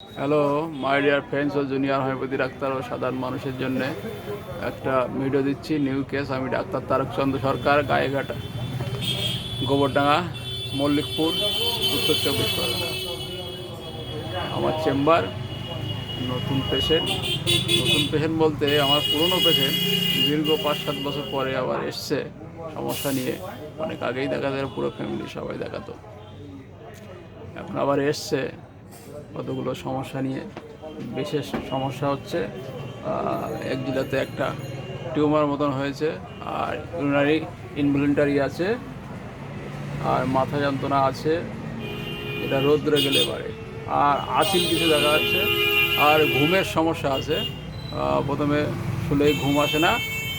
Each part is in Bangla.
হ্যালো মাই ডিয়ার ফ্রেন্ডস ও জুনিয়র হোমিওপ্যাথি ডাক্তার ও সাধারণ মানুষের জন্য একটা ভিডিও দিচ্ছি নিউ কেস আমি ডাক্তার তারকচন্দ্র সরকার, গায়েঘাটা, গোবরডাঙ্গা, মল্লিকপুর, উত্তর চব্বিশ পরগনা। আমার চেম্বার, নতুন পেশেন্ট নতুন পেশেন্ট বলতে আমার পুরনো পেশেন্ট দীর্ঘ পাঁচ সাত বছর পরে আবার এসছে। সমস্যা নিয়ে অনেক আগেই দেখাতো এরা পুরো ফ্যামিলি সবাই দেখাতো। এখন আবার এসছে। কতগুলো সমস্যা নিয়ে বিশেষ সমস্যা হচ্ছে এক জিলাতে একটা টিউমার মতন হয়েছে আর ইউনারি ইনভলেন্টারি আছে আর মাথা যন্ত্রণা আছে, এটা রোদ্রে গেলে বাড়ে আর আসিল কিছু দেখা যাচ্ছে আর ঘুমের সমস্যা আছে প্রথমে শুলেই ঘুম আসে না,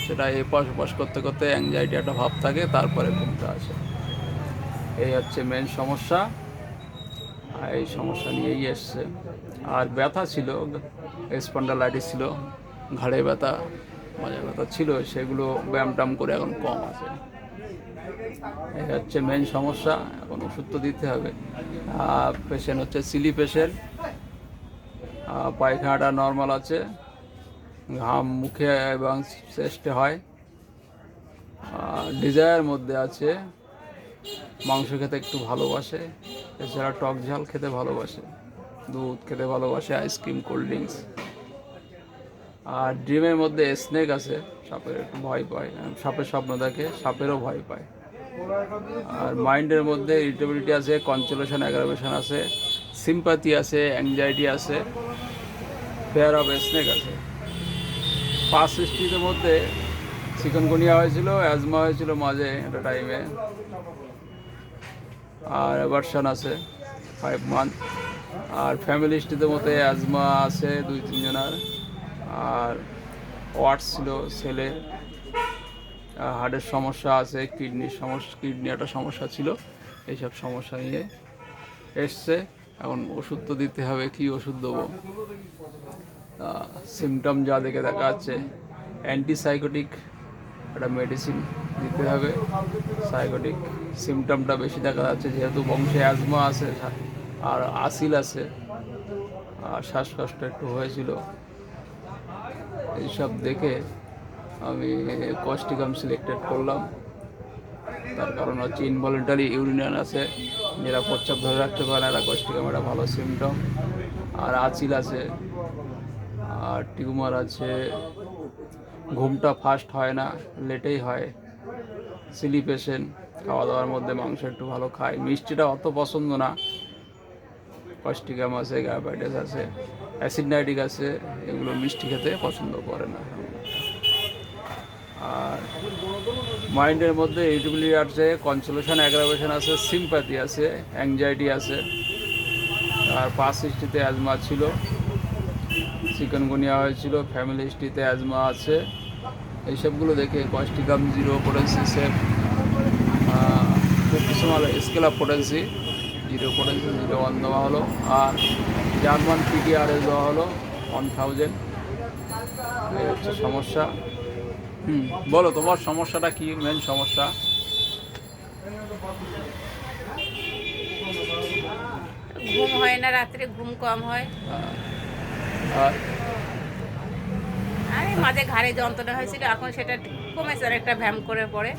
সেটা এপাশ ওপাশ করতে করতে অ্যাংজাইটি একটা ভাব থাকে, তারপরে ঘুমটা আসে। এই হচ্ছে মেন সমস্যা। এই সমস্যা নিয়েই এসছে। আর ব্যথা ছিল স্পন্ডালাইটিস ছিল, ঘাড়ে ব্যথা, মাঝে ব্যথা ছিল, সেগুলো ব্যায়াম টাম করে এখন কম আছে। এই হচ্ছে মেন সমস্যা, এখন ওষুধ তো দিতে হবে। পেশেন্ট হচ্ছে সিলি পেশেন্ট পায়খানাটা নর্মাল আছে, ঘাম মুখে এবং চেস্টে হয়। ডিজায়ার মধ্যে আছে, মাংস খেতে একটু ভালোবাসে। এছাড়া টক ঝাল খেতে ভালোবাসে, দুধ খেতে ভালোবাসে, আইসক্রিম, কোল্ড ড্রিঙ্কস। আর ড্রিমের মধ্যে স্নেক আছে, সাপের একটু ভয় পায় সাপের স্বপ্ন দেখে সাপেরও ভয় পায়। আর মাইন্ডের মধ্যে ইরিটেবিলিটি আছে কনসোলেশন অ্যাগ্রাভেশন আছে সিম্পাথি আছে অ্যাংজাইটি আছে ফেয়ার অফ স্নেক আছে। পাঁচ সৃষ্টির মধ্যে চিকনগুনিয়া হয়েছিল অ্যাজমা হয়েছিল মাঝে একটা টাইমে আর অ্যাভারশন আছে ফাইভ মান্থ আর ফ্যামিলি হিস্ট্রিতে মতে অ্যাজমা আছে দুই, তিনজনের। আর ওয়াটস ছিল ছেলে। হার্টের সমস্যা আছে কিডনির সমস্যা কিডনি একটা সমস্যা ছিল। এইসব সমস্যা নিয়ে এসছে। এখন ওষুধ তো দিতে হবে, কি ওষুধ দেবো? সিমটম যা দেখে দেখা যাচ্ছে অ্যান্টিসাইকোটিক একটা মেডিসিন দিতে হবে। সাইকোটিক সিমটমটা বেশি দেখা যাচ্ছে, যেহেতু বংশে অ্যাজমা আছে, আর আসিল আছে, আর শ্বাসকষ্ট একটু হয়েছিল। এইসব দেখে আমি কস্টিকাম সিলেক্টেড করলাম। তার কারণ হচ্ছে ইনভলেন্টারি ইউরিনিয়ান আছে যারা প্রচ্ছাপ ধরে রাখতে পারে এরা কস্টিকাম একটা ভালো সিমটম আর আচিল আছে, আর টিউমার আছে। ঘুমটা ফাস্ট হয় না, লেটেই হয়। সিলি পেশেন্ট খাওয়া দাওয়ার মধ্যে মাংস একটু ভালো খায়। মিষ্টিটা অত পছন্দ না। কস্টিকাম আছে ডায়াবেটিস আছে, অ্যাসিড নাইটিক আছে, এগুলো মিষ্টি খেতে পছন্দ করে না। আর মাইন্ডের মধ্যে ইরিটেবিলিটি আছে, কনসোলেশন, অ্যাগ্রাভেশন আছে, সিম্প্যাথি আছে, অ্যাংজাইটি আছে। আর পাঁচ হিস্ট্রিতে অ্যাজমা ছিল, চিকেনগুনিয়া হয়েছিল, ফ্যামিলি হিস্ট্রিতে অ্যাজমা আছে। এইসবগুলো দেখে কস্টিকাম জিরো পোটেন্সি সেফ কিছু ফিফটিসিমাল scale of potency zero potency zero one দেওয়া হলো। আর জার্মান পিডিআরএস দেওয়া হলো ওয়ান থাউজেন্ড এই হচ্ছে সমস্যা। হুম বলো তোমার সমস্যাটা কি মেন সমস্যা? ঘুম হয় না রাত্রে ঘুম কম হয়। আর এই মাঝে ঘাড়ে যন্ত্রণা হয়েছিল এখন সেটা কমেছে একটা ভ্যাম করে পড়ে।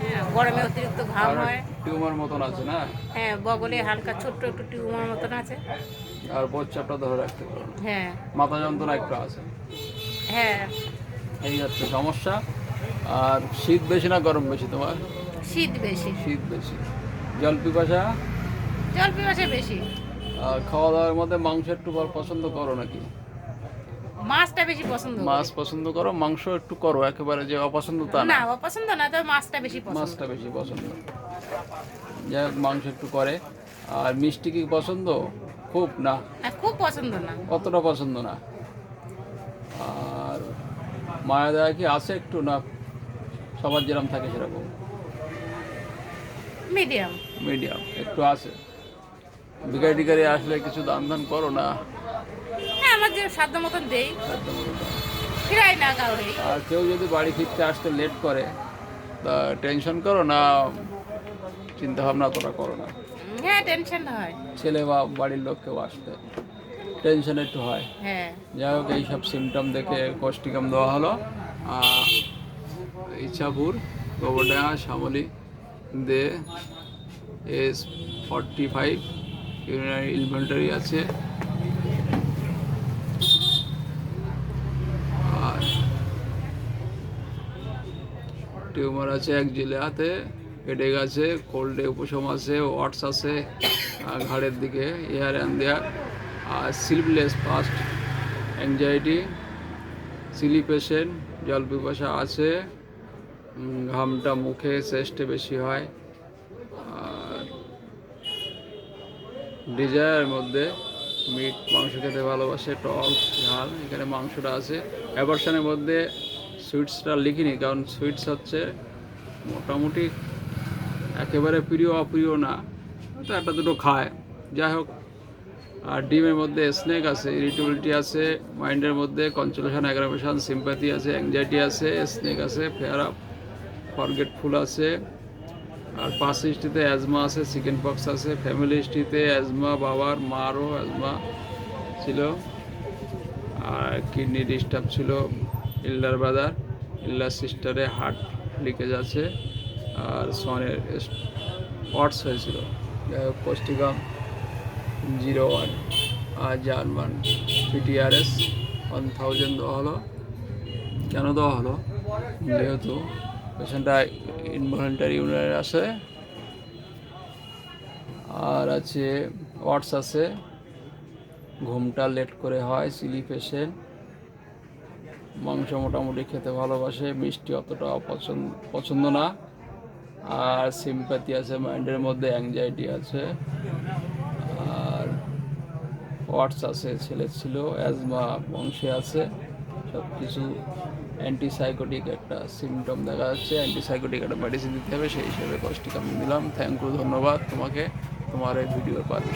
হ্যাঁ, গরমে অতিরিক্ত ঘাম হয়। টিউমার মতন আছে না? হ্যাঁ বগলে হালকা ছোট্ট একটু টিউমার মতন আছে। আর প্রচ্ছাপটা ধরে রাখতে পারো হ্যাঁ। মাথা যন্ত্রণা একটু আছে। হ্যাঁ। এই হচ্ছে সমস্যা। আর শীত বেশি না গরম বেশি তোমার? শীত বেশি। শীত বেশি। জল পিপাসা? জল পিপাসা বেশি। আর খাওয়া দাওয়ার মধ্যে মাংস একটু পছন্দ করো নাকি? মাছটা বেশি পছন্দ মাছ পছন্দ করো মাংস একটু করো একেবারে যে অপছন্দ তা না। অপছন্দ না তবে মাছটা বেশি পছন্দ। মাছটা বেশি পছন্দ। যাই হোক মাংস একটু করে। আর মিষ্টি কি পছন্দ? খুব না। খুব পছন্দ না। অতটা পছন্দ না। আর মায়া দেয়া কি আছে একটু না? সবার যেরকম থাকে সেরকম। মিডিয়াম। মিডিয়াম একটু আছে। বিকারি টিকারি আসলে কিছু দান দান করো না। আমার যে সাধ্য মতন দেই। ফিরাই না কাউরে আর কেউ যদি বাড়ি ফিরতে আসতে লেট করে তা টেনশন করো না চিন্তা ভাবনা তোরা করো না। হ্যাঁ টেনশন হয়। ছেলে বা বাড়ির লোক কেউ আসলে টেনশন একটু হয়। হ্যাঁ। যাই হোক এইসব সিমটম দেখে কোষ্টিকাম দেওয়া হলো। Ichhapur Gobardanga Shyamali De S forty five urinary inventory আছে। টিউমার আছে এক জিলাতে হেডেক আছে কোল্ডে উপশম আছে ওয়াটস আছে ঘাড়ের দিকে air and there R sleepless fast anxiety silly patient জল পিপাসা আছে ঘামটা মুখে চেস্টে বেশি হয়, আর ডিজায়ারের মধ্যে মিট মাংস খেতে ভালোবাসে, টক, ঝাল, এখানে মাংসটা আছে। অ্যাভারশনের মধ্যে সুইটসটা লিখিনি, কারণ সুইটস হচ্ছে মোটামুটি একেবারে প্রিয়, অপ্রিয় না। তো একটা দুটো খায়। যাই হোক, আর ডিমের মধ্যে স্নেক আছে ইরিটেবিলিটি আছে মাইন্ডের মধ্যে কনচুলেশন অ্যাগ্রামেশন সিম্প্যাথি আছে অ্যাংজাইটি আছে স্নেক আছে ফেয়ার আপ ফরগেটফুল আছে, আর পাঁচ হিস্ট্রিতে অ্যাজমা আছে চিকেন পক্স আছে ফ্যামিলি হিস্ট্রিতে অ্যাজমা বাবার, মারও অ্যাজমা ছিল, আর কিডনি ডিস্টার্ব ছিল ইল্ডার ব্রাদার ইল্ডার সিস্টারে হার্ট লিকেজ আছে আর সনের স্পটস হয়েছিল। পুষ্টিকম জিরো ওয়ান, আর জার্মান পিটিআরএস ওয়ান থাউজেন্ড দেওয়া হলো। কেন দেওয়া হলো? যেহেতু পেশেন্টটা ইনভলেন্টারি ইউনিয়ন আছে, আর আছে, ওয়াটস আছে, ঘুমটা লেট করে হয় সিলি পেশেন্ট মাংস মোটামুটি খেতে ভালোবাসে, মিষ্টি অতটা অপছন্দ পছন্দ না। আর সিম্প্যাথি আছে মাইন্ডের মধ্যে অ্যাংজাইটি আছে। আর ওয়াটস আছে, ছেলে ছিল অ্যাজমা বংশে আছে। সব কিছু অ্যান্টিসাইকোটিক একটা সিমটম দেখা যাচ্ছে। অ্যান্টিসাইকোটিক একটা মেডিসিন দিতে হবে, সেই হিসেবে কষ্টিক আমি দিলাম। থ্যাংক ইউ ধন্যবাদ তোমাকে। তোমার এই ভিডিওর পারমিশন